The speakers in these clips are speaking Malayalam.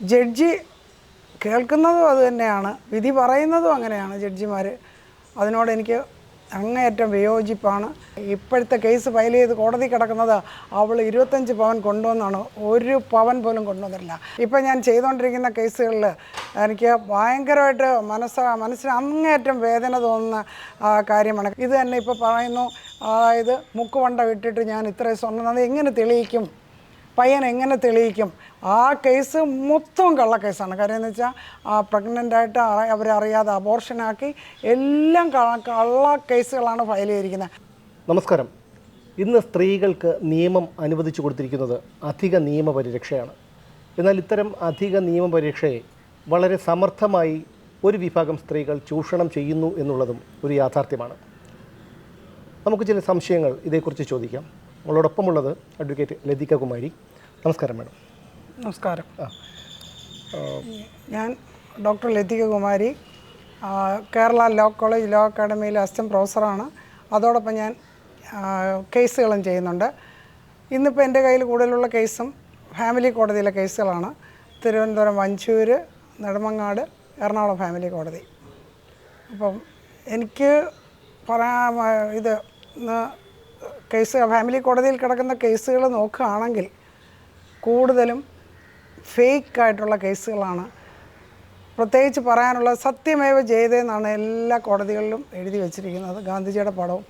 ജഡ്ജി കേൾക്കുന്നതും അത് തന്നെയാണ്. വിധി പറയുന്നതും അങ്ങനെയാണ് ജഡ്ജിമാർ അതിനോട് എനിക്ക് അങ്ങേയറ്റം വിയോജിപ്പാണ്. ഇപ്പോഴത്തെ കേസ് ഫയൽ ചെയ്ത് കോടതി കിടക്കുന്നത് അവൾ ഇരുപത്തഞ്ച് പവൻ കൊണ്ടുവന്നാണ്. ഒരു പവൻ പോലും കൊണ്ടുവന്നിട്ടില്ല. ഇപ്പം ഞാൻ ചെയ്തുകൊണ്ടിരിക്കുന്ന കേസുകളിൽ എനിക്ക് ഭയങ്കരമായിട്ട് മനസ്സ് മനസ്സിന് അങ്ങേയറ്റം വേദന തോന്നുന്ന കാര്യമാണ്. ഇത് തന്നെ ഇപ്പോൾ പറയുന്നു. അതായത് മുക്കുവണ്ട വിട്ടിട്ട് ഞാൻ ഇത്രയും സ്വർണം അത് എങ്ങനെ തെളിയിക്കും? പയ്യൻ എങ്ങനെ തെളിയിക്കും? ആ കേസ് മൊത്തം കള്ള കേസാണ്. കാര്യം എന്ന് വെച്ചാൽ ആ പ്രഗ്നന്റ് ആയിട്ട് അ- അവരറിയാതെ അബോർഷനാക്കി എല്ലാം കള കള്ള കേസുകളാണ് ഫയൽ ചെയ്തിരിക്കുന്നത് നമസ്കാരം. ഇന്ന് സ്ത്രീകൾക്ക് നിയമം അനുവദിച്ചു കൊടുത്തിരിക്കുന്നത് അധിക നിയമപരിരക്ഷയാണ് എന്നാൽ ഇത്തരം അധിക നിയമപരിരക്ഷയെ വളരെ സമർത്ഥമായി ഒരു വിഭാഗം സ്ത്രീകൾ ചൂഷണം ചെയ്യുന്നു എന്നുള്ളതും ഒരു യാഥാർത്ഥ്യമാണ്. നമുക്ക് ചില സംശയങ്ങൾ ഇതേക്കുറിച്ച് ചോദിക്കാം. നമ്മളോടൊപ്പമുള്ളത് അഡ്വക്കേറ്റ് ലതിക കുമാരി നമസ്കാരം മാഡം. നമസ്കാരം. ഞാൻ doctor Lathika Kumari Kerala law college law അക്കാഡമിയിലെ assistant പ്രൊഫസറാണ്. അതോടൊപ്പം ഞാൻ കേസുകളും ചെയ്യുന്നുണ്ട്. ഇന്നിപ്പോൾ എന്റെ കയ്യിൽ കൂടുതലുള്ള കേസും ഫാമിലി കോടതിയിലെ കേസുകളാണ്. തിരുവനന്തപുരം വഞ്ചൂർ നെടുമങ്ങാട് എറണാകുളം ഫാമിലി കോടതി. അപ്പം എനിക്ക് പറയാ ഇത് കേസ് ഫാമിലി കോടതിയിൽ കിടക്കുന്ന കേസുകൾ നോക്കുകയാണെങ്കിൽ കൂടുതലും ഫേക്ക് ആയിട്ടുള്ള കേസുകളാണ്. പ്രത്യേകിച്ച് പറയാനുള്ള സത്യമേവ ജയതേന്നാണ് എല്ലാ കോടതികളിലും എഴുതി വച്ചിരിക്കുന്നത് ഗാന്ധിജിയുടെ പടവും.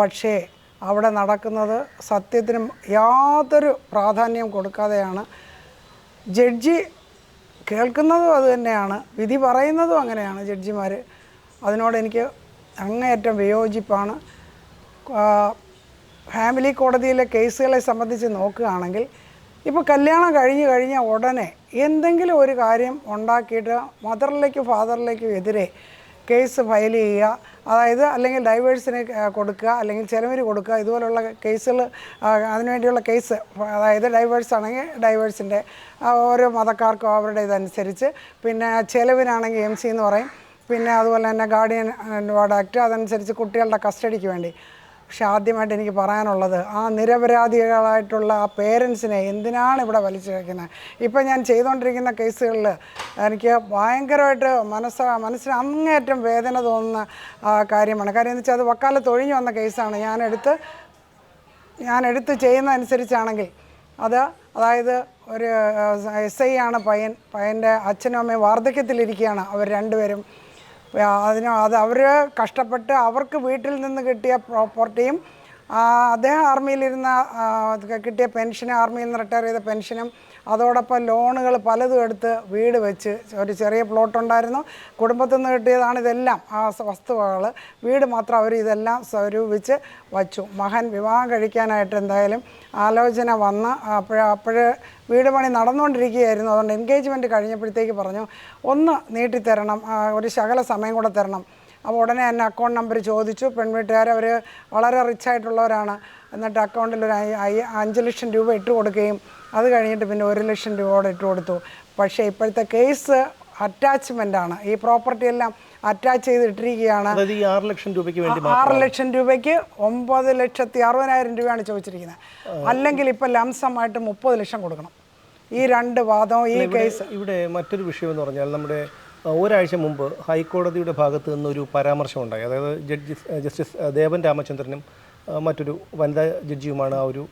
പക്ഷേ അവിടെ നടക്കുന്നത് സത്യത്തിന് യാതൊരു പ്രാധാന്യം കൊടുക്കാതെയാണ്. ജഡ്ജി കേൾക്കുന്നതും അത് തന്നെയാണ് വിധി പറയുന്നതും അങ്ങനെയാണ് ജഡ്ജിമാർ അതിനോട് എനിക്ക് അങ്ങേയറ്റം വിയോജിപ്പാണ്. ഫാമിലി കോടതിയിലെ കേസുകളെ സംബന്ധിച്ച് നോക്കുകയാണെങ്കിൽ ഇപ്പോൾ കല്യാണം കഴിഞ്ഞ് കഴിഞ്ഞ ഉടനെ എന്തെങ്കിലും ഒരു കാര്യം ഉണ്ടാക്കിയിട്ട് മദറിലേക്കും ഫാദറിലേക്കും എതിരെ കേസ് ഫയൽ ചെയ്യുക. അതായത് അല്ലെങ്കിൽ ഡൈവേഴ്സിന് കൊടുക്കുക. അല്ലെങ്കിൽ ചിലവിന് കൊടുക്കുക. ഇതുപോലുള്ള കേസുകൾ അതിനുവേണ്ടിയുള്ള കേസ് അതായത് ഡൈവേഴ്സ് ആണെങ്കിൽ ഡൈവേഴ്സിന്റെ ഓരോ മതക്കാർക്കും അവരുടെ ഇതനുസരിച്ച് പിന്നെ ചിലവിനാണെങ്കിൽ എം സി എന്ന് പറയും. പിന്നെ അതുപോലെ തന്നെ ഗാർഡിയൻ വാർഡ് ആക്ട് അതനുസരിച്ച് കുട്ടികളുടെ കസ്റ്റഡിക്ക് വേണ്ടി. പക്ഷെ ആദ്യമായിട്ട് എനിക്ക് പറയാനുള്ളത് ആ നിരപരാധികളായിട്ടുള്ള ആ പേരൻസിനെ എന്തിനാണ് ഇവിടെ വലിച്ചു വയ്ക്കുന്നത് ഇപ്പം ഞാൻ ചെയ്തുകൊണ്ടിരിക്കുന്ന കേസുകളിൽ എനിക്ക് ഭയങ്കരമായിട്ട് മനസ്സ മനസ്സിന് അങ്ങേറ്റം വേദന തോന്നുന്ന കാര്യമാണ്. കാര്യം എന്ന് വെച്ചാൽ അത് വക്കാലത്ത് ഒഴിഞ്ഞു വന്ന കേസാണ്. ഞാനെടുത്ത് ഞാനെടുത്ത് ചെയ്യുന്ന അനുസരിച്ചാണെങ്കിൽ അത് അതായത് ഒരു എസ് ഐ ആണ് പയ്യൻ പയ്യന്റെ അച്ഛനും അമ്മയും വാർദ്ധക്യത്തിലിരിക്കുകയാണ്. അവർ രണ്ടുപേരും അതിന് അത് അവർ കഷ്ടപ്പെട്ട് അവർക്ക് വീട്ടിൽ നിന്ന് കിട്ടിയ പ്രോപ്പർട്ടിയും അദ്ദേഹം ആർമിയിലിരുന്ന കിട്ടിയ പെൻഷനും ആർമിയിൽ നിന്ന് റിട്ടയർ ചെയ്ത പെൻഷനും അതോടൊപ്പം ലോണുകൾ പലതും എടുത്ത് വീട് വെച്ച് ഒരു ചെറിയ പ്ലോട്ട് ഉണ്ടായിരുന്നു കുടുംബത്തിൽ നിന്ന് കിട്ടിയതാണ് ഇതെല്ലാം. ആ വസ്തുവകൾ വീട് മാത്രം അവർ ഇതെല്ലാം സ്വരൂപിച്ച് വച്ചു. മകൻ വിവാഹം കഴിക്കാനായിട്ട് എന്തായാലും ആലോചന വന്ന് അപ്പോഴേ അപ്പോഴേ വീട് പണി നടന്നുകൊണ്ടിരിക്കുകയായിരുന്നു. അതുകൊണ്ട് എൻഗേജ്മെന്റ് കഴിഞ്ഞപ്പോഴത്തേക്ക് പറഞ്ഞു ഒന്ന് നീട്ടിത്തരണം. ഒരു ശകല സമയം കൂടെ തരണം. അപ്പോൾ ഉടനെ തന്നെ അക്കൗണ്ട് നമ്പർ ചോദിച്ചു. പെൺവീട്ടുകാർ അവർ വളരെ റിച്ചായിട്ടുള്ളവരാണ് എന്നിട്ട് അക്കൗണ്ടിൽ ഒരു അഞ്ച് ലക്ഷം രൂപ ഇട്ട് കൊടുക്കുകയും അത് കഴിഞ്ഞിട്ട് പിന്നെ ഒരു ലക്ഷം രൂപയോടെ ഇട്ട് കൊടുത്തു. പക്ഷേ ഇപ്പോഴത്തെ കേസ് അറ്റാച്ച്മെന്റ് ആണ്. ഈ പ്രോപ്പർട്ടി എല്ലാം അറ്റാച്ച് ചെയ്തിട്ടിരിക്കുകയാണ് ആറ് ലക്ഷം രൂപയ്ക്ക് വേണ്ടി ആറ് ലക്ഷം രൂപയ്ക്ക് ഒമ്പത് ലക്ഷത്തി അറുപതിനായിരം രൂപയാണ് ചോദിച്ചിരിക്കുന്നത്. അല്ലെങ്കിൽ ഇപ്പം ലംസമായിട്ട് മുപ്പത് ലക്ഷം കൊടുക്കണം. ഈ രണ്ട് വാദവും ഈ കേസ്. ഇവിടെ മറ്റൊരു വിഷയം എന്ന് പറഞ്ഞാൽ നമ്മുടെ ഒരാഴ്ച മുമ്പ് ഹൈക്കോടതിയുടെ ഭാഗത്ത് നിന്നൊരു പരാമർശം ഉണ്ടായി അതായത് ജഡ്ജി ജസ്റ്റിസ് ദേവൻ രാമചന്ദ്രനും മറ്റൊരു വനിതാ ജഡ്ജിയുമാണ് ആ ഒരു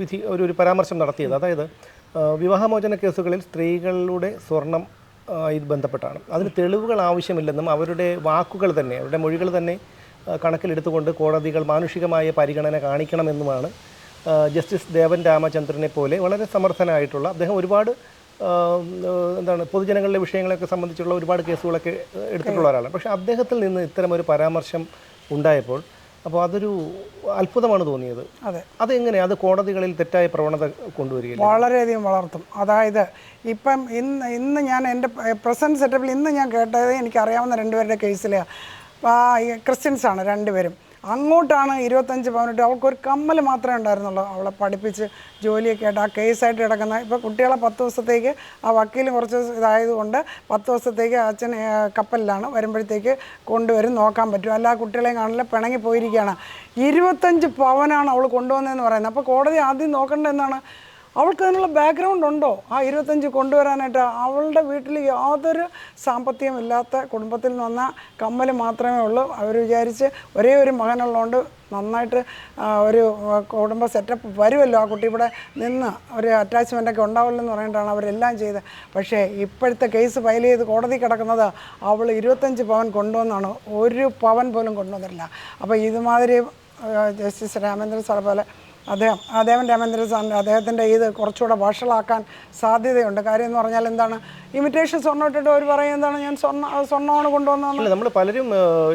വിധി ഒരു ഒരു പരാമർശം നടത്തിയത്. അതായത് വിവാഹമോചന കേസുകളിൽ സ്ത്രീകളുടെ സ്വർണം ഇത് ബന്ധപ്പെട്ടാണ്. അതിന് തെളിവുകൾ ആവശ്യമില്ലെന്നും അവരുടെ വാക്കുകൾ തന്നെ അവരുടെ മൊഴികൾ തന്നെ കണക്കിലെടുത്തുകൊണ്ട് കോടതികൾ മാനുഷികമായ പരിഗണന കാണിക്കണമെന്നുമാണ് ജസ്റ്റിസ് ദേവൻ രാമചന്ദ്രനെ പോലെ വളരെ സമർത്ഥനായിട്ടുള്ള അദ്ദേഹം ഒരുപാട് എന്താണ് പൊതുജനങ്ങളുടെ വിഷയങ്ങളൊക്കെ സംബന്ധിച്ചുള്ള ഒരുപാട് കേസുകളൊക്കെ എടുത്തിട്ടുള്ള ഒരാളാണ്. പക്ഷേ അദ്ദേഹത്തിൽ നിന്ന് ഇത്തരം ഒരു പരാമർശം ഉണ്ടായപ്പോൾ അപ്പോൾ അതൊരു അത്ഭുതമാണ് തോന്നിയത്. അതെ. അതെങ്ങനെ? അത് കോടതികളിൽ തെറ്റായ പ്രവണത കൊണ്ടുവരികയില്ല? വളരെയധികം വളർത്തും. അതായത് ഇപ്പം ഇന്ന് ഇന്ന് ഞാൻ എന്റെ പ്രസന്റ് സെറ്റപ്പിൽ ഇന്ന് ഞാൻ കേട്ടത് എനിക്കറിയാവുന്ന രണ്ടുപേരുടെ കേസിൽ ക്രിസ്ത്യൻസ് ആണ് രണ്ടുപേരും. അങ്ങോട്ടാണ് ഇരുപത്തഞ്ച് പവനിട്ട്. അവൾക്ക് ഒരു കമ്മൽ മാത്രമേ ഉണ്ടായിരുന്നുള്ളൂ. അവളെ പഠിപ്പിച്ച് ജോലിയൊക്കെ ആയിട്ട് ആ കേസായിട്ട് കിടക്കുന്ന ഇപ്പോൾ കുട്ടികളെ പത്ത് ദിവസത്തേക്ക് ആ വക്കീൽ കുറച്ച് ഇതായതുകൊണ്ട് പത്ത് ദിവസത്തേക്ക് അച്ഛൻ കപ്പലിലാണ്. വരുമ്പോഴത്തേക്ക് കൊണ്ടുവരും. നോക്കാൻ പറ്റും. അല്ല കുട്ടികളെയും കാണില്ല. പിണങ്ങി പോയിരിക്കുകയാണ്. ഇരുപത്തഞ്ച് പവനാണ് അവൾ കൊണ്ടുവന്നതെന്ന് പറയുന്നത്. അപ്പോൾ കോടതി ആദ്യം നോക്കേണ്ടത് എന്താണ് അവൾക്ക് അതിനുള്ള ബാക്ക്ഗ്രൗണ്ട് ഉണ്ടോ? ആ ഇരുപത്തഞ്ച് കൊണ്ടുവരാനായിട്ട് അവളുടെ വീട്ടിൽ യാതൊരു സാമ്പത്തികമില്ലാത്ത കുടുംബത്തിൽ നിന്ന് വന്ന കമ്മൽ മാത്രമേ ഉള്ളൂ. അവർ വിചാരിച്ച് ഒരേ ഒരു മകനുള്ളതുകൊണ്ട് നന്നായിട്ട് ഒരു കുടുംബ സെറ്റപ്പ് വരുമല്ലോ. ആ കുട്ടി ഇവിടെ നിന്ന് ഒരു അറ്റാച്ച്മെന്റ് ഒക്കെ ഉണ്ടാവുമല്ലോ എന്ന് പറഞ്ഞിട്ടാണ് അവരെല്ലാം ചെയ്തത്. പക്ഷേ ഇപ്പോഴത്തെ കേസ് ഫയൽ ചെയ്ത് കോടതി കിടക്കുന്നത് അവൾ ഇരുപത്തഞ്ച് പവൻ കൊണ്ടുവന്നാണ്. ഒരു പവൻ പോലും കൊണ്ടുവന്നില്ല അപ്പോൾ ഇതുമാതിരി ജസ്റ്റിസ് രാമേന്ദ്രൻ സാർ പോലെ അദ്ദേഹം അദ്ദേഹം രാമേന്ദ്ര സാറിന്റെ അദ്ദേഹത്തിന്റെ ഇത് കുറച്ചുകൂടെ വഷളാക്കാൻ സാധ്യതയുണ്ട്. കാര്യം എന്ന് പറഞ്ഞാൽ എന്താണ് ഇമിറ്റേഷൻ സ്വർണം ഇട്ടിട്ട് അവർ പറയും എന്താണ് ഞാൻ സ്വർണ സ്വർണമാണ് കൊണ്ടുവന്നത് നമ്മൾ പലരും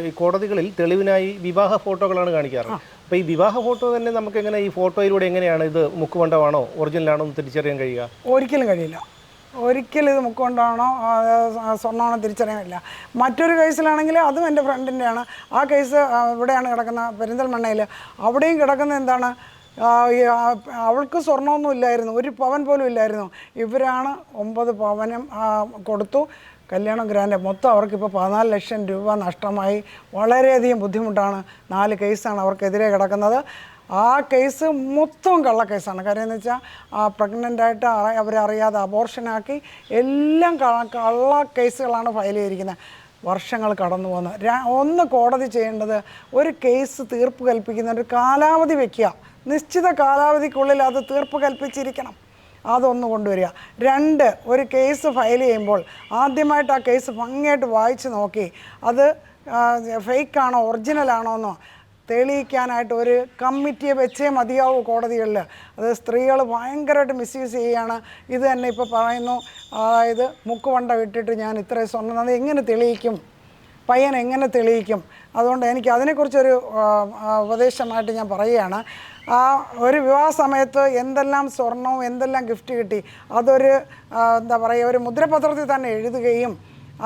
ഈ കോടതികളിൽ തെളിവിനായി വിവാഹ ഫോട്ടോകളാണ് കാണിക്കാറ്. അപ്പോൾ ഈ വിവാഹ ഫോട്ടോ തന്നെ നമുക്ക് എങ്ങനെ ഈ ഫോട്ടോയിലൂടെ എങ്ങനെയാണ് ഇത് മുക്കുമണ്ടമാണോ ഒറിജിനലാണോ എന്ന് തിരിച്ചറിയാൻ കഴിയുക? ഒരിക്കലും കഴിയില്ല. ഒരിക്കലും ഇത് മുക്കൊണ്ടാണോ സ്വർണമാണോ തിരിച്ചറിയാനില്ല. മറ്റൊരു കേസിലാണെങ്കിൽ അതും എന്റെ ഫ്രണ്ടിന്റെയാണ് ആ കേസ് ഇവിടെയാണ് കിടക്കുന്ന പെരിന്തൽമണ്ണയിൽ. അവിടെയും കിടക്കുന്ന എന്താണ് അവൾക്ക് സ്വർണമൊന്നും ഇല്ലായിരുന്നു. ഒരു പവൻ പോലും ഇല്ലായിരുന്നു. ഇവരാണ് ഒമ്പത് പവനും ആ, കൊടുത്തു. കല്യാണം ഗ്രാൻഡ്. മൊത്തം അവർക്കിപ്പോൾ പതിനാല് ലക്ഷം രൂപ നഷ്ടമായി. വളരെയധികം ബുദ്ധിമുട്ടാണ്. നാല് കേസാണ് അവർക്കെതിരെ കിടക്കുന്നത്. ആ കേസ് മൊത്തം കള്ളക്കേസാണ്. കാര്യം എന്ന് വെച്ചാൽ പ്രഗ്നന്റ് ആയിട്ട് അറി- അവരറിയാതെ അബോർഷനാക്കി എല്ലാം കള കള്ള കേസുകളാണ് ഫയൽ ചെയ്തിരിക്കുന്നത്. വർഷങ്ങൾ കടന്നു പോകുന്നത് ഒന്ന് കോടതി ചെയ്യേണ്ടത് ഒരു കേസ് തീർപ്പ് കൽപ്പിക്കുന്ന ഒരു കാലാവധി വെക്കുക. നിശ്ചിത കാലാവധിക്കുള്ളിൽ അത് തീർപ്പ് കൽപ്പിച്ചിരിക്കണം. അതൊന്ന് കൊണ്ടുവരിക. രണ്ട് ഒരു കേസ് ഫയൽ ചെയ്യുമ്പോൾ ആദ്യമായിട്ട് ആ കേസ് ഭംഗിയായിട്ട് വായിച്ച് നോക്കി. അത് ഫേക്കാണോ ഒറിജിനലാണോ എന്നോ തെളിയിക്കാനായിട്ട് ഒരു കമ്മിറ്റിയെ വെച്ചേ മതിയാവൂ കോടതികളിൽ അത് സ്ത്രീകൾ ഭയങ്കരമായിട്ട് മിസ്യൂസ് ചെയ്യുകയാണ്. ഇത് തന്നെ ഇപ്പോൾ പറയുന്നു. അതായത് മുക്കുവണ്ട വിട്ടിട്ട് ഞാൻ ഇത്രയും സ്വർണം അത് എങ്ങനെ തെളിയിക്കും? പയ്യൻ എങ്ങനെ തെളിയിക്കും? അതുകൊണ്ട് എനിക്ക് അതിനെക്കുറിച്ചൊരു ഉപദേശമായിട്ട് ഞാൻ പറയുകയാണ്. ആ ഒരു വിവാഹ സമയത്ത് എന്തെല്ലാം സ്വർണവും എന്തെല്ലാം ഗിഫ്റ്റ് കിട്ടി അതൊരു എന്താ പറയുക ഒരു മുദ്രപത്രത്തിൽ തന്നെ എഴുതുകയും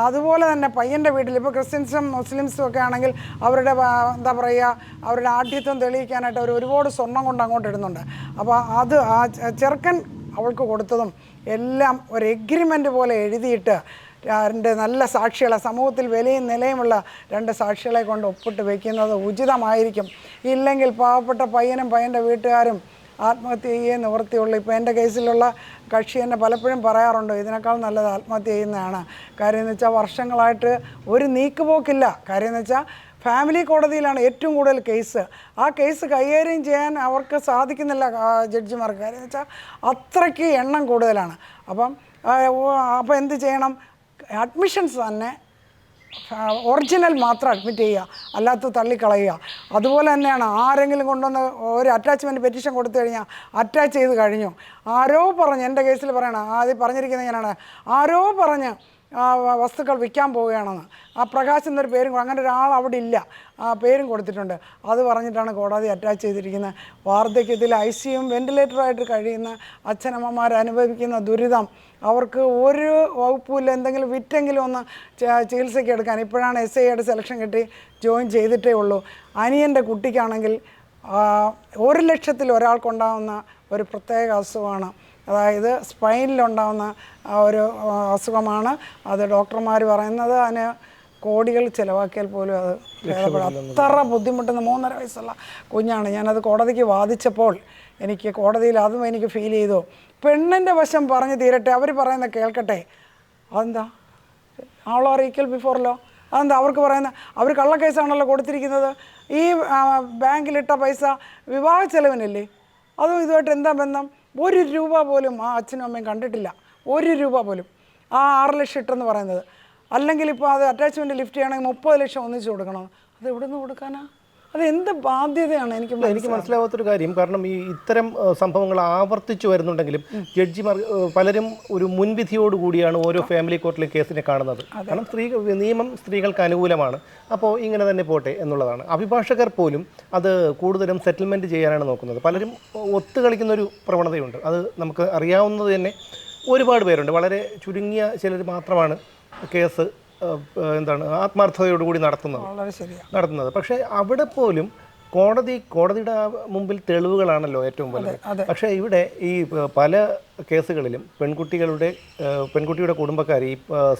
അതുപോലെ തന്നെ പയ്യന്റെ വീട്ടിൽ ഇപ്പോൾ ക്രിസ്ത്യൻസും മുസ്ലിംസും ഒക്കെ ആണെങ്കിൽ അവരുടെ എന്താ പറയുക അവരുടെ ആഠ്യത്വം തെളിയിക്കാനായിട്ട് അവർ ഒരുപാട് സ്വർണം കൊണ്ട് അങ്ങോട്ട് ഇടുന്നുണ്ട്. അപ്പോൾ അത് ആ ചെറുക്കൻ അവൾക്ക് കൊടുത്തതും എല്ലാം ഒരു എഗ്രിമെന്റ് പോലെ എഴുതിയിട്ട് രണ്ട് നല്ല സാക്ഷികളെ സമൂഹത്തിൽ വിലയും നിലയുമുള്ള രണ്ട് സാക്ഷികളെ കൊണ്ട് ഒപ്പിട്ട് വയ്ക്കുന്നത് ഉചിതമായിരിക്കും. ഇല്ലെങ്കിൽ പാവപ്പെട്ട പയ്യനും പയ്യന്റെ വീട്ടുകാരും ആത്മഹത്യ ചെയ്യേ നിവൃത്തിയുള്ളൂ. ഇപ്പോൾ എന്റെ കേസിലുള്ള കക്ഷി എന്നെ പലപ്പോഴും പറയാറുണ്ട് ഇതിനേക്കാൾ നല്ലത് ആത്മഹത്യ ചെയ്യുന്നതാണ്. കാര്യം എന്ന് വെച്ചാൽ വർഷങ്ങളായിട്ട് ഒരു നീക്കുപോക്കില്ല. കാര്യം എന്ന് വെച്ചാൽ ഫാമിലി കോടതിയിലാണ് ഏറ്റവും കൂടുതൽ കേസ്. ആ കേസ് കൈകാര്യം ചെയ്യാൻ അവർക്ക് സാധിക്കുന്നില്ല ജഡ്ജിമാർക്ക്. കാര്യം എന്ന് വെച്ചാൽ അത്രയ്ക്ക് എണ്ണം കൂടുതലാണ്. അപ്പം അപ്പോൾ എന്ത് ചെയ്യണം? അഡ്മിഷൻസ് തന്നെ ഒറിജിനൽ മാത്രം അഡ്മിറ്റ് ചെയ്യുക. അല്ലാത്ത തള്ളിക്കളയുക. അതുപോലെ തന്നെയാണ് ആരെങ്കിലും കൊണ്ടുവന്ന് ഒരു അറ്റാച്ച്മെന്റ് പെറ്റീഷൻ കൊടുത്തു കഴിഞ്ഞാൽ അറ്റാച്ച് ചെയ്ത് കഴിഞ്ഞു. ആരോ പറഞ്ഞ് എന്റെ കേസിൽ പറയണം ആദ്യം പറഞ്ഞിരിക്കുന്നത് ഞാനാണ് ആരോ പറഞ്ഞ് വസ്തുക്കൾ വിൽക്കാൻ പോവുകയാണെന്ന്. ആ പ്രകാശ് എന്നൊരു പേരും അങ്ങനെ ഒരാൾ അവിടെ ഇല്ല. ആ പേരും കൊടുത്തിട്ടുണ്ട്. അത് പറഞ്ഞിട്ടാണ് കോടതി അറ്റാച്ച് ചെയ്തിരിക്കുന്നത്. വാർദ്ധക്യത്തിൽ ഐ സിയും വെന്റിലേറ്ററുമായിട്ട് കഴിയുന്ന അച്ഛനമ്മമാർ അനുഭവിക്കുന്ന ദുരിതം. അവർക്ക് ഒരു വകുപ്പില്ല എന്തെങ്കിലും വിറ്റെങ്കിലും ഒന്ന് ചികിത്സയ്ക്ക് എടുക്കാൻ. ഇപ്പോഴാണ് എസ് ഐയുടെ സെലക്ഷൻ കിട്ടി ജോയിൻ ചെയ്തിട്ടേ ഉള്ളൂ. അനിയന്റെ കുട്ടിക്കാണെങ്കിൽ ഒരു ലക്ഷത്തിൽ ഒരാൾക്കുണ്ടാകുന്ന ഒരു പ്രത്യേക അസുഖമാണ്. അതായത് സ്പൈനിലുണ്ടാകുന്ന ആ ഒരു അസുഖമാണ്. അത് ഡോക്ടർമാർ പറയുന്നത് അതിന് കോടികൾ ചിലവാക്കിയാൽ പോലും അത് അത്ര ബുദ്ധിമുട്ടുന്ന മൂന്നര വയസ്സുള്ള കുഞ്ഞാണ്. ഞാനത് കോടതിക്ക് വാദിച്ചപ്പോൾ എനിക്ക് കോടതിയിൽ അതും എനിക്ക് ഫീൽ ചെയ്തു. പെണ്ണിന്റെ വശം പറഞ്ഞു തീരട്ടെ. അവർ പറയുന്ന കേൾക്കട്ടെ. അതെന്താ? All are equal before law അതെന്താ? അവർക്ക് പറയുന്ന അവർ കള്ളക്കേസാണല്ലോ കൊടുത്തിരിക്കുന്നത്. ഈ ബാങ്കിലിട്ട പൈസ വിവാഹ ചെലവിനല്ലേ അതും ഇതുമായിട്ട് എന്താ ബന്ധം? ഒരു രൂപ പോലും ആ അച്ഛനും അമ്മയും കണ്ടിട്ടില്ല. ഒരു രൂപ പോലും. ആ ആറ് ലക്ഷം ഇട്ടെന്ന് പറയുന്നത്. അല്ലെങ്കിൽ ഇപ്പോൾ അത് അറ്റാച്ച്മെന്റ് ലിഫ്റ്റ് ചെയ്യണമെങ്കിൽ മുപ്പത് ലക്ഷം ഒന്നിച്ച് കൊടുക്കണം? അത് എവിടെ നിന്ന് കൊടുക്കാനാ? അത് എന്ത് ബാധ്യതയാണ് എനിക്ക് എനിക്ക് മനസ്സിലാവാത്തൊരു കാര്യം. കാരണം ഈ ഇത്തരം സംഭവങ്ങൾ ആവർത്തിച്ചു വരുന്നുണ്ടെങ്കിലും ജഡ്ജിമാർ പലരും ഒരു മുൻവിധിയോട് കൂടിയാണ് ഓരോ ഫാമിലി കോർട്ടിലെ കേസിനെ കാണുന്നത്. കാരണം സ്ത്രീ നിയമം സ്ത്രീകൾക്ക് അനുകൂലമാണ്. അപ്പോൾ ഇങ്ങനെ തന്നെ പോട്ടെ എന്നുള്ളതാണ്. അഭിഭാഷകർ പോലും അത് കൂടുതലും സെറ്റിൽമെന്റ് ചെയ്യാനാണ് നോക്കുന്നത്. പലരും ഒത്തുകളിക്കുന്ന ഒരു പ്രവണതയുണ്ട്. അത് നമുക്ക് അറിയാവുന്നത് തന്നെ ഒരുപാട് പേരുണ്ട്. വളരെ ചുരുങ്ങിയ ചിലർ മാത്രമാണ് കേസ് എന്താണ് ആത്മാർത്ഥതയോടുകൂടി നടത്തുന്നത്. നടത്തുന്നത്. പക്ഷേ അവിടെ പോലും കോടതി കോടതിയുടെ മുമ്പിൽ തെളിവുകളാണല്ലോ ഏറ്റവും വലുത്. പക്ഷേ ഇവിടെ ഈ പല കേസുകളിലും പെൺകുട്ടികളുടെ പെൺകുട്ടിയുടെ കുടുംബക്കാർ ഈ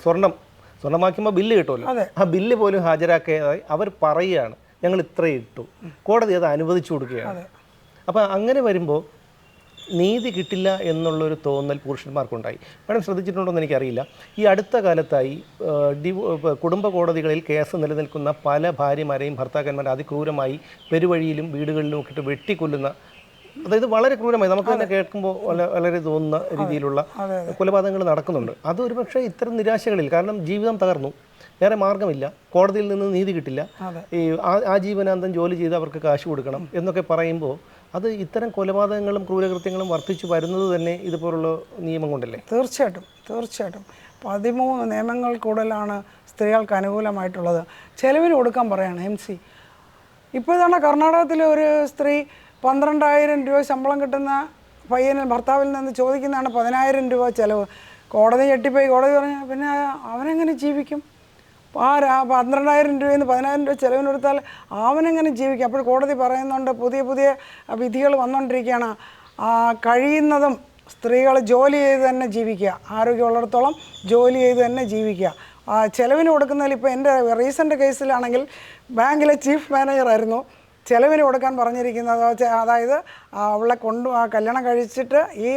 സ്വർണം സ്വർണമാക്കുമ്പോൾ ബില്ല് കിട്ടുമല്ലോ. ആ ബില്ല് പോലും ഹാജരാക്കിയതായി അവർ പറയുകയാണ്. ഞങ്ങൾ ഇത്ര ഇട്ടു. കോടതി അത് അനുവദിച്ചു കൊടുക്കുകയാണ്. അപ്പോൾ അങ്ങനെ വരുമ്പോൾ നീതി കിട്ടില്ല എന്നുള്ളൊരു തോന്നൽ പുരുഷന്മാർക്കുണ്ടായി. മാഡം ശ്രദ്ധിച്ചിട്ടുണ്ടോ എന്ന് എനിക്കറിയില്ല. ഈ അടുത്ത കാലത്തായി ഡിവോ കുടുംബ കോടതികളിൽ കേസ് നിലനിൽക്കുന്ന പല ഭാര്യമാരെയും ഭർത്താക്കന്മാരെ അതിക്രൂരമായി പെരുവഴിയിലും വീടുകളിലും ഒക്കെ ഇട്ട് വെട്ടിക്കൊല്ലുന്ന അതായത് വളരെ ക്രൂരമായി. നമുക്ക് തന്നെ കേൾക്കുമ്പോൾ വളരെ തോന്നുന്ന രീതിയിലുള്ള കൊലപാതകങ്ങൾ നടക്കുന്നുണ്ട്. അത് ഒരുപക്ഷെ ഇത്തരം നിരാശകളിൽ കാരണം ജീവിതം തകർന്നു. വേറെ മാർഗമില്ല കോടതിയിൽ നിന്ന് നീതി കിട്ടില്ല. ഈ ആ- ആജീവനാന്തം ജോലി ചെയ്ത് അവർക്ക് കാശ് കൊടുക്കണം എന്നൊക്കെ പറയുമ്പോൾ അത് ഇത്തരം കൊലപാതകങ്ങളും ക്രൂരകൃത്യങ്ങളും വർദ്ധിച്ചു വരുന്നത് തന്നെ ഇതുപോലുള്ള നിയമം കൊണ്ടല്ലേ? തീർച്ചയായിട്ടും തീർച്ചയായിട്ടും. പതിമൂന്ന് നിയമങ്ങൾ കൂടുതലാണ് സ്ത്രീകൾക്ക് അനുകൂലമായിട്ടുള്ളത്. ചെലവിന് കൊടുക്കാൻ പറയാണ് എം സി. ഇപ്പോൾ ഇതാണ് കർണാടകത്തിലെ ഒരു സ്ത്രീ പന്ത്രണ്ടായിരം രൂപ ശമ്പളം കിട്ടുന്ന പയ്യന് ഭർത്താവിൽ നിന്ന് ചോദിക്കുന്നതാണ് പതിനായിരം രൂപ ചിലവ്. കോടതി ഞെട്ടിപ്പോയി. കോടതി പറഞ്ഞു പിന്നെ അവനെങ്ങനെ ജീവിക്കും? ആ പന്ത്രണ്ടായിരം രൂപയിൽ നിന്ന് പതിനായിരം രൂപ ചിലവിന് കൊടുത്താൽ അവനെങ്ങനെ ജീവിക്കും? അപ്പോൾ കോടതി പറയുന്നുണ്ട് പുതിയ പുതിയ വിധികൾ വന്നുകൊണ്ടിരിക്കുകയാണ് കഴിയുന്നതും സ്ത്രീകൾ ജോലി ചെയ്ത് തന്നെ ജീവിക്കുക. ആരോഗ്യമുള്ളിടത്തോളം ജോലി ചെയ്ത് തന്നെ ജീവിക്കുക. ചെലവിന് കൊടുക്കുന്നതിൽ ഇപ്പോൾ എന്റെ റീസെന്റ് കേസിലാണെങ്കിൽ ബാങ്കിലെ ചീഫ് മാനേജറായിരുന്നു. ചെലവിന് കൊടുക്കാൻ പറഞ്ഞിരിക്കുന്നത് അതായത് അവളെ കൊണ്ട് ആ കല്യാണം കഴിച്ചിട്ട് ഈ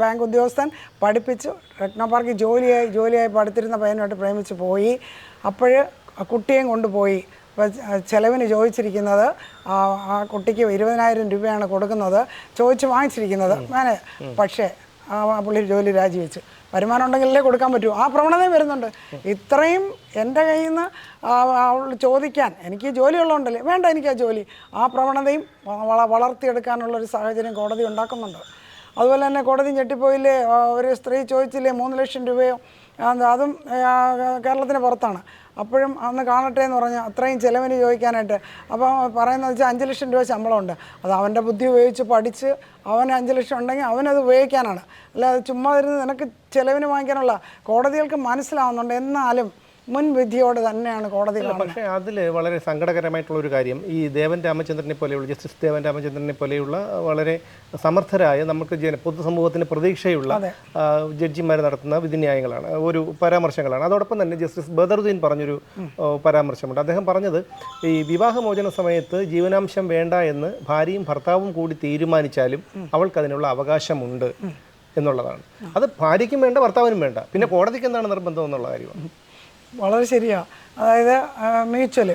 ബാങ്ക് ഉദ്യോഗസ്ഥൻ പഠിപ്പിച്ചു രത്ന പാർക്കിൽ ജോലിയായി ജോലിയായി പഠിത്തിരുന്ന പയ്യനുമായിട്ട് പ്രേമിച്ച് പോയി. അപ്പോൾ കുട്ടിയെയും കൊണ്ടുപോയി. ചിലവിന് ചോദിച്ചിരിക്കുന്നത് ആ ആ കുട്ടിക്ക് ഇരുപതിനായിരം രൂപയാണ് കൊടുക്കുന്നത്. ചോദിച്ച് വാങ്ങിച്ചിരിക്കുന്നത്. പക്ഷേ ആ പുള്ളി ജോലി രാജിവെച്ച്. വരുമാനം ഉണ്ടെങ്കിലല്ലേ കൊടുക്കാൻ പറ്റൂ. ആ പ്രവണതയും വരുന്നുണ്ട്. ഇത്രയും എന്റെ കയ്യിൽ നിന്ന് അവൾ ചോദിക്കാൻ എനിക്ക് ജോലി ഉള്ളതുകൊണ്ടല്ലേ? വേണ്ട എനിക്ക് ആ ജോലി. ആ പ്രവണതയും വള വളർത്തിയെടുക്കാനുള്ളൊരു സാഹചര്യം കോടതി ഉണ്ടാക്കുന്നുണ്ട്. അതുപോലെ തന്നെ കോടതി ഞെട്ടിപ്പോയില്ലേ? ഒരു സ്ത്രീ ചോദിച്ചില്ലേ മൂന്ന് ലക്ഷം രൂപയോ? അതും കേരളത്തിന് പുറത്താണ്. അപ്പോഴും അന്ന് കാണട്ടെ എന്ന് പറഞ്ഞ് അത്രയും ചിലവിന് ചോദിക്കാനായിട്ട്. അപ്പോൾ പറയുന്നത് വെച്ചാൽ അഞ്ച് ലക്ഷം രൂപ ശമ്പളമുണ്ട്. അത് അവന്റെ ബുദ്ധി ഉപയോഗിച്ച് പഠിച്ച് അവന് അഞ്ച് ലക്ഷം ഉണ്ടെങ്കിൽ അവനത് ഉപയോഗിക്കാനാണ്. അല്ലാതെ ചുമ്മാ ഇരുന്ന് നിനക്ക് ചിലവിന് വാങ്ങിക്കാനുള്ള കോടതികൾക്ക് മനസ്സിലാവുന്നുണ്ട്. എന്നാലും മുൻവിധിയോട് തന്നെയാണ് കോടതി പക്ഷേ അതിൽ വളരെ സങ്കടകരമായിട്ടുള്ള ഒരു കാര്യം ഈ ദേവൻ രാമചന്ദ്രനെ പോലെയുള്ള ജസ്റ്റിസ് ദേവൻ രാമചന്ദ്രനെ പോലെയുള്ള വളരെ സമർത്ഥരായ നമുക്ക് ജന പൊതുസമൂഹത്തിന് പ്രതീക്ഷയുള്ള ജഡ്ജിമാർ നടത്തുന്ന വിധിന്യായങ്ങളാണ് ഒരു പരാമർശങ്ങളാണ്. അതോടൊപ്പം തന്നെ ജസ്റ്റിസ് ബദറുദ്ദീൻ പറഞ്ഞൊരു പരാമർശമുണ്ട്. അദ്ദേഹം പറഞ്ഞത് ഈ വിവാഹമോചന സമയത്ത് ജീവനാംശം വേണ്ട എന്ന് ഭാര്യയും ഭർത്താവും കൂടി തീരുമാനിച്ചാലും അവൾക്ക് അതിനുള്ള അവകാശമുണ്ട് എന്നുള്ളതാണ്. അത് ഭാര്യയ്ക്കും വേണ്ട ഭർത്താവിനും വേണ്ട. പിന്നെ കോടതിക്ക് എന്താണ് നിർബന്ധം എന്നുള്ള കാര്യമാണ്. വളരെ ശരിയാണ് അതായത് മ്യൂച്വൽ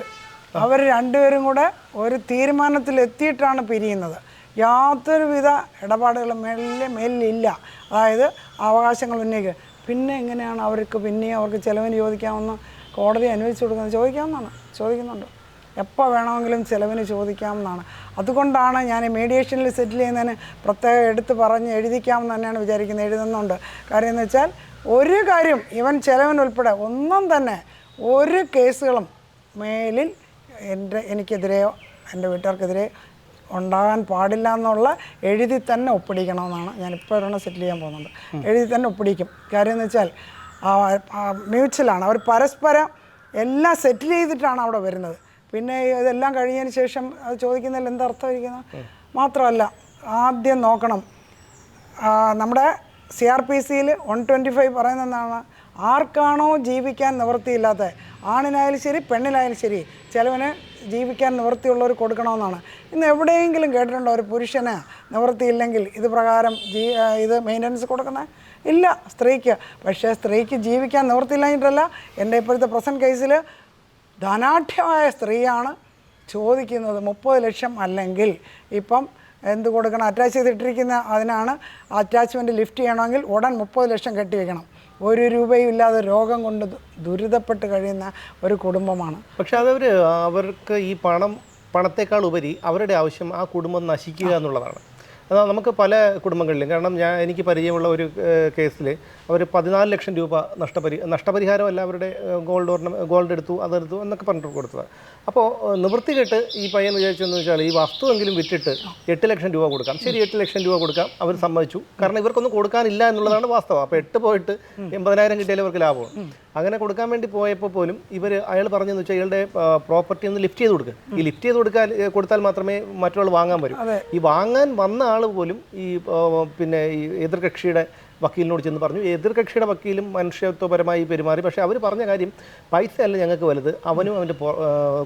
അവർ രണ്ടുപേരും കൂടെ ഒരു തീരുമാനത്തിൽ എത്തിയിട്ടാണ് പിരിയുന്നത്. യാതൊരുവിധ ഇടപാടുകളും മേലിൽ മേലിലില്ല അതായത് അവകാശങ്ങൾ ഉന്നയിക്കുക. പിന്നെ എങ്ങനെയാണ് അവർക്ക് പിന്നെയും അവർക്ക് ചിലവിന് ചോദിക്കാമെന്ന് കോടതി അനുവദിച്ചു കൊടുക്കുന്നത് ചോദിക്കാമെന്നാണ് ചോദിക്കുന്നുണ്ട്. എപ്പോൾ വേണമെങ്കിലും ചിലവിന് ചോദിക്കാമെന്നാണ് അതുകൊണ്ടാണ് ഞാൻ മീഡിയേഷനിൽ സെറ്റിൽ ചെയ്യുന്നതിന് പ്രത്യേകം എടുത്ത് പറഞ്ഞ് എഴുതിക്കാമെന്ന് തന്നെയാണ് വിചാരിക്കുന്നത്. എഴുതുന്നുണ്ട്. കാര്യം എന്ന് വെച്ചാൽ ഒരു കാര്യം ഇവൻ ചിലവിനുൾപ്പെടെ ഒന്നും തന്നെ ഒരു കേസുകളും മേലിൽ എന്റെ എനിക്കെതിരെയോ എന്റെ വീട്ടുകാർക്കെതിരെ ഉണ്ടാകാൻ പാടില്ല എന്നുള്ള എഴുതി തന്നെ ഒപ്പിടിക്കണമെന്നാണ് ഞാൻ ഇപ്പോൾ ഒരെണ്ണം സെറ്റിൽ ചെയ്യാൻ പോകുന്നത്. എഴുതി തന്നെ ഒപ്പിടിക്കും. കാര്യം എന്ന് വെച്ചാൽ മ്യൂച്വലാണ്. അവർ പരസ്പരം എല്ലാം സെറ്റിൽ ചെയ്തിട്ടാണ് അവിടെ വരുന്നത്. പിന്നെ ഇതെല്ലാം കഴിഞ്ഞതിന് ശേഷം അത് ചോദിക്കുന്നതിൽ എന്താ അർത്ഥമായിരിക്കുന്നത് മാത്രമല്ല ആദ്യം നോക്കണം. നമ്മുടെ സി ആർ പി സിയിൽ വൺ ട്വന്റി ഫൈവ് പറയുന്നതാണ് ആർക്കാണോ ജീവിക്കാൻ നിവൃത്തിയില്ലാത്ത ആണിനായാലും ശരി പെണ്ണിനായാലും ശരി ചിലവിന് ജീവിക്കാൻ നിവൃത്തിയുള്ളവർ കൊടുക്കണമെന്നാണ്. ഇന്ന് എവിടെയെങ്കിലും കേട്ടിട്ടുണ്ടോ ഒരു പുരുഷന് നിവൃത്തിയില്ലെങ്കിൽ ഇത് പ്രകാരം ജീ ഇത് മെയിന്റനൻസ് കൊടുക്കുന്നത് ഇല്ല സ്ത്രീക്ക്. പക്ഷേ സ്ത്രീക്ക് ജീവിക്കാൻ നിവൃത്തിയില്ലാഞ്ഞിട്ടല്ല. എന്റെ ഇപ്പോഴത്തെ പ്രസന്റ് കേസിൽ ധനാഠ്യമായ സ്ത്രീയാണ് ചോദിക്കുന്നത് മുപ്പത് ലക്ഷം അല്ലെങ്കിൽ ഇപ്പം എന്ത് കൊടുക്കണം? അറ്റാച്ച് ചെയ്തിട്ടിരിക്കുന്ന അതിനാണ് അറ്റാച്ച്മെന്റ് ലിഫ്റ്റ് ചെയ്യണമെങ്കിൽ ഉടൻ മുപ്പത് ലക്ഷം കെട്ടിവെക്കണം ഒരു രൂപയും ഇല്ലാതെ രോഗം കൊണ്ട് ദുരിതപ്പെട്ട് കഴിയുന്ന ഒരു കുടുംബമാണ്. പക്ഷെ അതവർ അവർക്ക് ഈ പണം പണത്തേക്കാൾ ഉപരി അവരുടെ ആവശ്യം ആ കുടുംബം നശിക്കുക എന്നുള്ളതാണ്. നമുക്ക് പല കുടുംബങ്ങളിലും കാരണം ഞാൻ എനിക്ക് പരിചയമുള്ള ഒരു കേസിൽ അവർ പതിനാല് ലക്ഷം രൂപ നഷ്ടപരി നഷ്ടപരിഹാരമല്ല അവരുടെ ഗോൾഡ് ഓർണ ഗോൾഡ് എടുത്തു അതെടുത്തു എന്നൊക്കെ പറഞ്ഞിട്ട് കൊടുത്തത് അപ്പോൾ നിവൃത്തി കെട്ട് ഈ പയ്യൻ വിചാരിച്ചെന്ന് വെച്ചാൽ ഈ വസ്തുവെങ്കിലും വിറ്റിട്ട് എട്ട് ലക്ഷം രൂപ കൊടുക്കാം. ശരി എട്ട് ലക്ഷം രൂപ കൊടുക്കാം. അവർ സമ്മതിച്ചു. കാരണം ഇവർക്കൊന്നും കൊടുക്കാനില്ല എന്നുള്ളതാണ് വാസ്തവം. അപ്പോൾ എട്ട് പോയിട്ട് എൺപതിനായിരം കിട്ടിയാലും ഇവർക്ക് ലാഭമാണ് അങ്ങനെ കൊടുക്കാൻ വേണ്ടി പോയപ്പോൾ പോലും ഇവർ അയാൾ പറഞ്ഞെന്ന് വെച്ചാൽ ഇയാളുടെ പ്രോപ്പർട്ടി ഒന്ന് ലിഫ്റ്റ് ചെയ്ത് കൊടുക്കുക ഈ ലിഫ്റ്റ് ചെയ്ത് കൊടുക്കാൻ കൊടുത്താൽ മാത്രമേ മറ്റൊരാൾ വാങ്ങാൻ വരൂ. ഈ വാങ്ങാൻ വന്ന ആൾ പോലും ഈ പിന്നെ ഈ എതിർകക്ഷിയുടെ വക്കീലിനോട് ചെന്ന് പറഞ്ഞു. എതിർകക്ഷിയുടെ വക്കീലും മനുഷ്യത്വപരമായി പെരുമാറി. പക്ഷേ അവർ പറഞ്ഞ കാര്യം പൈസ അല്ല ഞങ്ങൾക്ക് വലുത്. അവനും അവന്റെ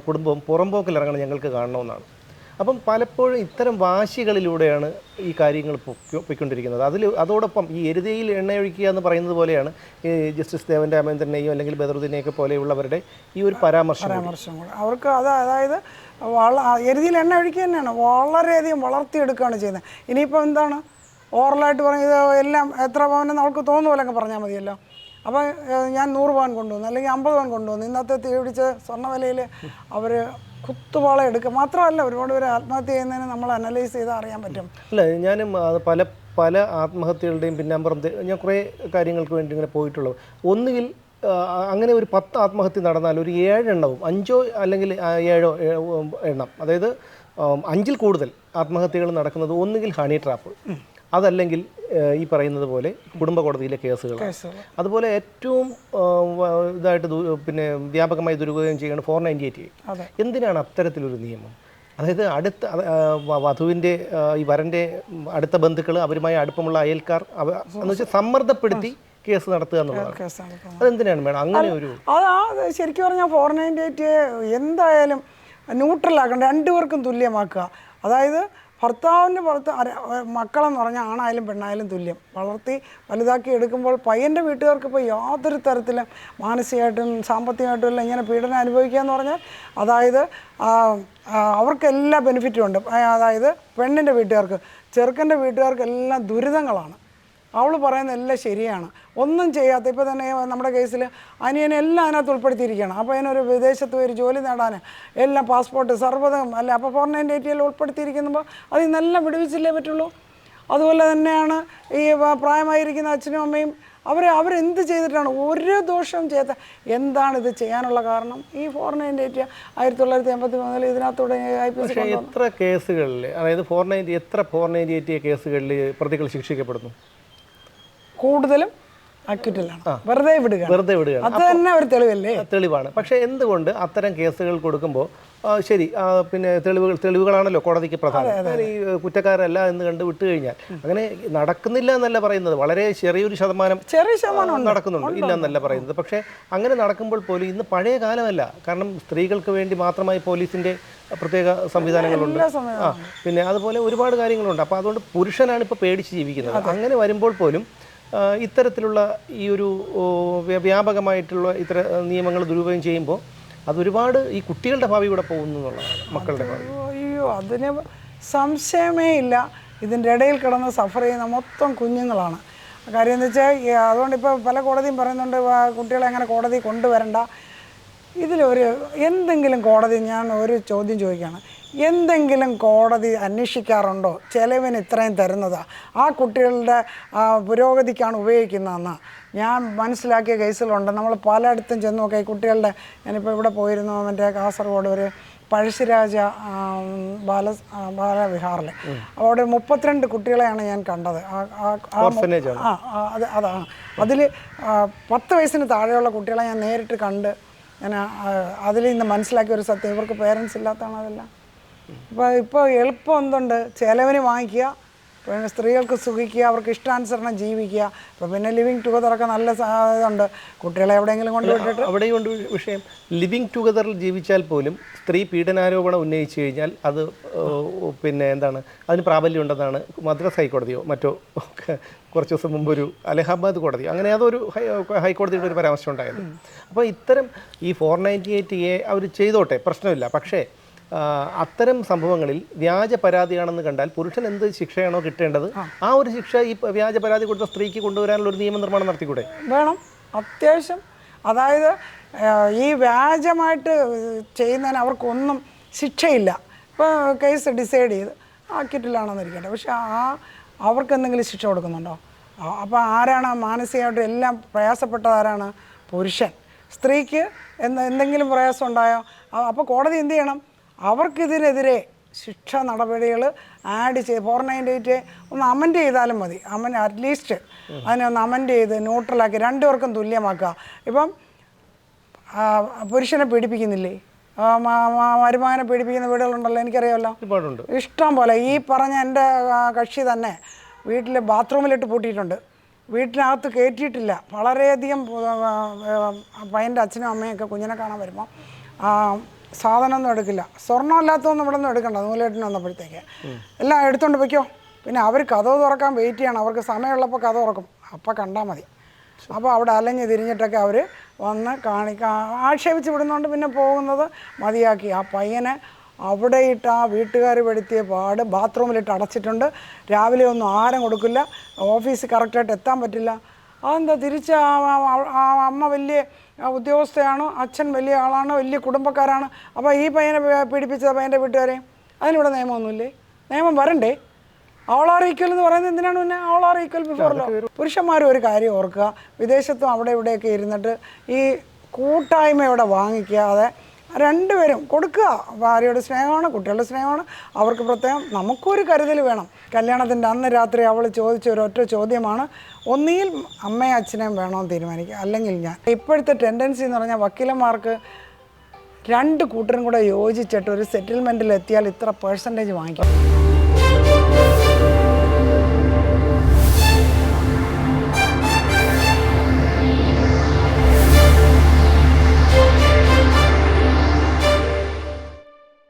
കുടുംബവും പുറമ്പോക്കിൽ ഇറങ്ങണം ഞങ്ങൾക്ക് കാണണമെന്നാണ്. അപ്പം പലപ്പോഴും ഇത്തരം വാശികളിലൂടെയാണ് ഈ കാര്യങ്ങൾ പൊയ്ക്കൊ- പൊയ്ക്കൊണ്ടിരിക്കുന്നത്. അതിൽ അതോടൊപ്പം ഈ എരുതയിൽ എണ്ണയൊഴിക്കുക എന്ന് പറയുന്നത് പോലെയാണ് ഈ ജസ്റ്റിസ് ദേവൻ രാമേന്ദ്രനെയോ അല്ലെങ്കിൽ ബദറുദ്ദീനെയൊക്കെ പോലെയുള്ളവരുടെ ഈ ഒരു പരാമർശം. പരാമർശം കൂടെ. അവർക്ക് അത് അതായത് വള എരുതിയിൽ എണ്ണ ഒഴിക്കുക തന്നെയാണ്. വളരെയധികം വളർത്തിയെടുക്കുകയാണ് ചെയ്യുന്നത്. ഇനിയിപ്പോൾ എന്താണ്? ഓറലായിട്ട് പറഞ്ഞത് എല്ലാം എത്ര പവനെന്ന് അവൾക്ക് തോന്നുന്ന പോലെയൊക്കെ പറഞ്ഞാൽ മതിയല്ലോ. അപ്പോൾ ഞാൻ നൂറ് പവൻ കൊണ്ടുവന്നു അല്ലെങ്കിൽ അമ്പത് പവൻ കൊണ്ടുവന്നു. ഇന്നത്തെ തീ പിടിച്ച സ്വർണവിലയിൽ അവർ കുത്തുപാള എടുക്കുക മാത്രമല്ല ഒരുപാട് പേര് ആത്മഹത്യ ചെയ്യുന്നതിന് നമ്മൾ അനലൈസ് ചെയ്താൽ അറിയാൻ പറ്റും. അല്ല ഞാൻ പല പല ആത്മഹത്യകളുടെയും പിന്നാമ്പുറം ഞാൻ കുറേ കാര്യങ്ങൾക്ക് വേണ്ടി ഇങ്ങനെ പോയിട്ടുള്ളത് ഒന്നുകിൽ അങ്ങനെ ഒരു പത്ത് ആത്മഹത്യ നടന്നാൽ ഒരു ഏഴെണ്ണവും അഞ്ചോ അല്ലെങ്കിൽ ഏഴോ എണ്ണം അതായത് അഞ്ചിൽ കൂടുതൽ ആത്മഹത്യകൾ നടക്കുന്നത് ഒന്നുകിൽ ഹണി ട്രാപ്പ് അതല്ലെങ്കിൽ ഈ പറയുന്നത് പോലെ കുടുംബ കോടതിയിലെ കേസുകൾ അതുപോലെ ഏറ്റവും ഇതായിട്ട് പിന്നെ വ്യാപകമായി ദുരുപയോഗം ചെയ്യുകയാണ് ഫോർ നയന്റി എയ്റ്റ്. എന്തിനാണ് അത്തരത്തിലൊരു നിയമം? അതായത് അടുത്ത വധുവിന്റെ ഈ വരന്റെ അടുത്ത ബന്ധുക്കൾ അവരുമായി അടുപ്പമുള്ള അയൽക്കാർ എന്ന് വെച്ചാൽ സമ്മർദ്ദപ്പെടുത്തി കേസ് നടത്തുക എന്നുള്ളതാണ്. അതെന്തിനാണ് മേഡം? അങ്ങനെ ഒരു അത് ശരിക്കും പറഞ്ഞാൽ ഫോർ നയന്റി എയ്റ്റ് എന്തായാലും ന്യൂട്രലാക്കണം രണ്ടുപേർക്കും തുല്യമാക്കുക. അതായത് ഭർത്താവിന് പുറത്ത് മക്കളെന്ന് പറഞ്ഞാൽ ആണായാലും പെണ്ണായാലും തുല്യം. വളർത്തി വലുതാക്കി എടുക്കുമ്പോൾ പയ്യന്റെ വീട്ടുകാർക്ക് ഇപ്പോൾ യാതൊരു തരത്തിലും മാനസികമായിട്ടും സാമ്പത്തികമായിട്ടും എല്ലാം ഇങ്ങനെ പീഡനം അനുഭവിക്കുക എന്ന് പറഞ്ഞാൽ അതായത് അവർക്ക് എല്ലാ ബെനിഫിറ്റും ഉണ്ട്. അതായത് പെണ്ണിന്റെ വീട്ടുകാർക്ക് ചെറുക്കന്റെ വീട്ടുകാർക്ക് എല്ലാം ദുരിതങ്ങളാണ്. അവൾ പറയുന്ന എല്ലാം ശരിയാണ്. ഒന്നും ചെയ്യാത്ത ഇപ്പോൾ തന്നെ നമ്മുടെ കേസിൽ അനിയനെ എല്ലാം അതിനകത്ത് ഉൾപ്പെടുത്തിയിരിക്കുകയാണ്. അപ്പോൾ അതിനൊരു വിദേശത്ത് പോയി ഒരു ജോലി നേടാൻ എല്ലാം പാസ്പോർട്ട് സർവതം അല്ല? അപ്പോൾ ഫോർ നയന്റി എല്ലാം ഉൾപ്പെടുത്തിയിരിക്കുമ്പോൾ അതിൽ നിന്നെല്ലാം വിടുവിച്ചില്ലേ പറ്റുള്ളൂ? അതുപോലെ തന്നെയാണ് ഈ പ്രായമായിരിക്കുന്ന അച്ഛനും അമ്മയും അവർ അവരെന്ത് ചെയ്തിട്ടാണ് ഒരു ദോഷവും ചെയ്ത എന്താണ് ഇത് ചെയ്യാനുള്ള കാരണം? ഈ ഫോർ നയന്റി എയ്റ്റ് ആയിരത്തി തൊള്ളായിരത്തി എൺപത്തി മൂന്നിൽ ഇതിനകത്തൂടെ എത്ര കേസുകളിൽ അതായത് ഫോർ നയന്റി എത്ര ഫോർ നയന്റി എയ്റ്റ് കേസുകളിൽ പ്രതികൾ ശിക്ഷിക്കപ്പെടുന്നു? കൂടുതലും വെറുതെ വിടുക വെറുതെ വിടുകയാണ്. അത് തന്നെ ഒരു തെളിവല്ലേ? തെളിവാണ്. പക്ഷേ എന്തുകൊണ്ട് അത്തരം കേസുകൾ കൊടുക്കുമ്പോൾ ശരി പിന്നെ തെളിവുകൾ തെളിവുകളാണല്ലോ കോടതിക്ക് പ്രധാനം. ഈ കുറ്റക്കാരല്ല എന്ന് കണ്ട് വിട്ടു കഴിഞ്ഞാൽ അങ്ങനെ നടക്കുന്നില്ല എന്നല്ല പറയുന്നത്. വളരെ ചെറിയൊരു ശതമാനം ചെറിയ ശതമാനം നടക്കുന്നുണ്ട്. ഇല്ല എന്നല്ല പറയുന്നത്. പക്ഷേ അങ്ങനെ നടക്കുമ്പോൾ പോലും ഇന്ന് പഴയ കാലമല്ല. കാരണം സ്ത്രീകൾക്ക് വേണ്ടി മാത്രമായി പോലീസിന്റെ പ്രത്യേക സംവിധാനങ്ങളുണ്ട്. ആ പിന്നെ അതുപോലെ ഒരുപാട് കാര്യങ്ങളുണ്ട്. അപ്പോൾ അതുകൊണ്ട് പുരുഷനാണ് ഇപ്പോൾ പേടിച്ച് ജീവിക്കുന്നത്. അങ്ങനെ വരുമ്പോൾ പോലും ഇത്തരത്തിലുള്ള ഈ ഒരു വ്യാപകമായിട്ടുള്ള ഇത്തര നിയമങ്ങൾ ദുരുപയോഗം ചെയ്യുമ്പോൾ അതൊരുപാട് ഈ കുട്ടികളുടെ ഭാവി കൂടെ പോകുന്നു എന്നുള്ളതാണ് മക്കളുടെ ഭാവി. അയ്യോ അതിന് സംശയമേ ഇല്ല. ഇതിന്റെ ഇടയിൽ കിടന്ന് സഫർ ചെയ്യുന്ന മൊത്തം കുഞ്ഞുങ്ങളാണ്. കാര്യം എന്ന് വെച്ചാൽ അതുകൊണ്ട് ഇപ്പോൾ പല കോടതിയും പറയുന്നുണ്ട് കുട്ടികളെ അങ്ങനെ കോടതി കൊണ്ടുവരണ്ട. ഇതിലൊരു എന്തെങ്കിലും കോടതി ഞാൻ ഒരു ചോദ്യം ചോദിക്കുകയാണ്. എന്തെങ്കിലും കോടതി അന്വേഷിക്കാറുണ്ടോ? ചിലവിന് ഇത്രയും തരുന്നതാ. ആ കുട്ടികളുടെ പുരോഗതിക്കാണ് ഉപയോഗിക്കുന്നതെന്ന്. ഞാൻ മനസ്സിലാക്കിയ കേസുകളുണ്ട്. നമ്മൾ പലയിടത്തും ചെന്ന് നോക്കി ഈ കുട്ടികളുടെ ഞാനിപ്പോൾ ഇവിടെ പോയിരുന്നു മറ്റേ കാസർഗോഡ് ഒരു പഴശ്ശിരാജ ബാല ബാലവിഹാറിൽ അവിടെ മുപ്പത്തിരണ്ട് കുട്ടികളെയാണ് ഞാൻ കണ്ടത്. ആ, അത് അതാണ്. അതിൽ പത്ത് വയസ്സിന് താഴെയുള്ള കുട്ടികളെ ഞാൻ നേരിട്ട് കണ്ട് ഞാൻ അതിൽ നിന്ന് മനസ്സിലാക്കിയ ഒരു സത്യം. ഇവർക്ക് പേരൻസ് ഇല്ലാത്തതാണ് അതെല്ലാം. ഇപ്പോൾ ഇപ്പോൾ എളുപ്പം എന്തുണ്ട്? ചിലവിന് വാങ്ങിക്കുക പിന്നെ സ്ത്രീകൾക്ക് സുഖിക്കുക അവർക്ക് ഇഷ്ടാനുസരണം ജീവിക്കുക. അപ്പോൾ പിന്നെ ലിവിങ് ടുഗദറൊക്കെ നല്ല ഇതുണ്ട്. കുട്ടികളെ എവിടെയെങ്കിലും കൊണ്ട് വിട്ടിട്ട് അവിടെയും ഉണ്ട് വിഷയം. ലിവിങ് ടുഗദറിൽ ജീവിച്ചാൽ പോലും സ്ത്രീ പീഡനാരോപണം ഉന്നയിച്ചു കഴിഞ്ഞാൽ അത് പിന്നെ എന്താണ്? അതിന് പ്രാബല്യം ഉണ്ടെന്നാണ് മദ്രാസ് ഹൈക്കോടതിയോ മറ്റോ കുറച്ച് ദിവസം മുമ്പ് ഒരു അലഹാബാദ് കോടതി അങ്ങനെ അതൊരു ഹൈക്കോടതിയുടെ ഒരു പരാമർശം ഉണ്ടായത് അപ്പോൾ ഇത്തരം ഈ ഫോർ നയന്റി എയ്റ്റ് എ അവർ ചെയ്തോട്ടെ? പ്രശ്നമില്ല. പക്ഷേ അത്തരം സംഭവങ്ങളിൽ വ്യാജ പരാതിയാണെന്ന് കണ്ടാൽ പുരുഷൻ എന്ത് ശിക്ഷയാണോ കിട്ടേണ്ടത്? ആ. ഒരു ശിക്ഷ ഈ വ്യാജ പരാതി കൊടുത്ത സ്ത്രീക്ക് കൊണ്ടുവരാനുള്ള ഒരു നിയമനിർമ്മാണം നടത്തിക്കൂടെ? വേണം. അത്യാവശ്യം. അതായത് ഈ വ്യാജമായിട്ട് ചെയ്യുന്നതിന് അവർക്കൊന്നും ശിക്ഷയില്ല. ഇപ്പോൾ കേസ് ഡിസൈഡ് ചെയ്ത് ആക്കിയിട്ടില്ലാണെന്നിരിക്കട്ടെ പക്ഷേ ആ അവർക്ക് എന്തെങ്കിലും ശിക്ഷ കൊടുക്കുന്നുണ്ടോ? അപ്പോൾ ആരാണ് മാനസികമായിട്ട് എല്ലാം പ്രയാസപ്പെട്ടത് ആരാണ് പുരുഷൻ? സ്ത്രീക്ക് എന്ത് എന്തെങ്കിലും പ്രയാസം ഉണ്ടായോ? അപ്പോൾ കോടതി എന്ത് ചെയ്യണം? അവർക്കിതിനെതിരെ ശിക്ഷ നടപടികൾ ആഡ് ചെയ്ത് ഫോർ നയന്റി എയ്റ്റ് ഒന്ന് അമൻഡ് ചെയ്താലും മതി. അമൻ അറ്റ്ലീസ്റ്റ് അതിനെ ഒന്ന് അമൻഡ് ചെയ്ത് ന്യൂട്രലാക്കി രണ്ടുപേർക്കും തുല്യമാക്കുക. ഇപ്പം പുരുഷനെ പീഡിപ്പിക്കുന്നില്ലേ? മരുമകനെ പീഡിപ്പിക്കുന്ന വീടുകളുണ്ടല്ലോ എനിക്കറിയാമല്ലോ. ഇഷ്ടം പോലെ. ഈ പറഞ്ഞ എന്റെ കക്ഷി തന്നെ വീട്ടിൽ ബാത്റൂമിലിട്ട് പൂട്ടിയിട്ടുണ്ട്. വീട്ടിനകത്ത് കയറ്റിയിട്ടില്ല വളരെയധികം പയ്യന്റെ അച്ഛനും അമ്മയൊക്കെ കുഞ്ഞിനെ കാണാൻ വരുമ്പോൾ സാധനമൊന്നും എടുക്കില്ല. സ്വർണം അല്ലാത്തതൊന്നും ഇവിടെ നിന്ന് എടുക്കണ്ട. നൂലേട്ടിന് വന്നപ്പോഴത്തേക്ക്. എല്ലാം എടുത്തോണ്ട് പൊയ്ക്കോ. പിന്നെ അവർ കഥവ് തുറക്കാൻ വെയിറ്റ് ചെയ്യണം. അവർക്ക് സമയമുള്ളപ്പോൾ കഥ തുറക്കും. അപ്പം കണ്ടാൽ മതി. അപ്പോൾ അവിടെ അലഞ്ഞ് തിരിഞ്ഞിട്ടൊക്കെ അവർ വന്ന് കാണിക്കാൻ ആക്ഷേപിച്ച് വിടുന്നതുകൊണ്ട് പിന്നെ പോകുന്നത് മതിയാക്കി. ആ പയ്യനെ അവിടെ ഇട്ട് ആ വീട്ടുകാർ പെടുത്തിയ പാട് ബാത്റൂമിലിട്ട് അടച്ചിട്ടുണ്ട്. രാവിലെ ഒന്നും ആഹാരം കൊടുക്കില്ല. ഓഫീസ് കറക്റ്റായിട്ട് എത്താൻ പറ്റില്ല. അതെന്താ തിരിച്ച് ആ അമ്മ വലിയ ഉദ്യോഗസ്ഥയാണ്? അച്ഛൻ വലിയ ആളാണോ? വലിയ കുടുംബക്കാരാണ്? അപ്പോൾ ഈ പയ്യനെ പീഡിപ്പിച്ച പീഡിപ്പിച്ചത് പയ്യന്റെ വീട്ടുകാരെ? അതിനിവിടെ നിയമമൊന്നുമില്ലേ? നിയമം വരണ്ടേ? ഓൾ ആർ ഈക്വൽ എന്ന് പറയുന്നത് എന്തിനാണ് പിന്നെ? All are equal before law പുരുഷന്മാരും ഒരു കാര്യം ഓർക്കുക. വിദേശത്തും അവിടെ ഇവിടെയൊക്കെ ഇരുന്നിട്ട് ഈ കൂട്ടായ്മയോടെ വാങ്ങിക്കാതെ രണ്ടുപേരും കൊടുക്കുക. ഭാര്യയുടെ സ്നേഹമാണ് കുട്ടികളുടെ സ്നേഹമാണ്. അവർക്ക് പ്രത്യേകം നമുക്കൊരു കരുതൽ വേണം. കല്യാണത്തിന്റെ അന്ന് രാത്രി അവൾ ചോദിച്ച ഒരു ഒറ്റ ചോദ്യമാണ്. ഒന്നിയിൽ അമ്മയും അച്ഛനെയും വേണമെന്ന് തീരുമാനിക്കുക. അല്ലെങ്കിൽ ഞാൻ. ഇപ്പോഴത്തെ ടെൻഡൻസി എന്ന് പറഞ്ഞാൽ വക്കീലന്മാർക്ക് രണ്ട് കൂട്ടരും കൂടെ യോജിച്ചിട്ട് ഒരു സെറ്റിൽമെന്റിൽ എത്തിയാൽ ഇത്ര പേഴ്സന്റേജ് വാങ്ങിക്കാം.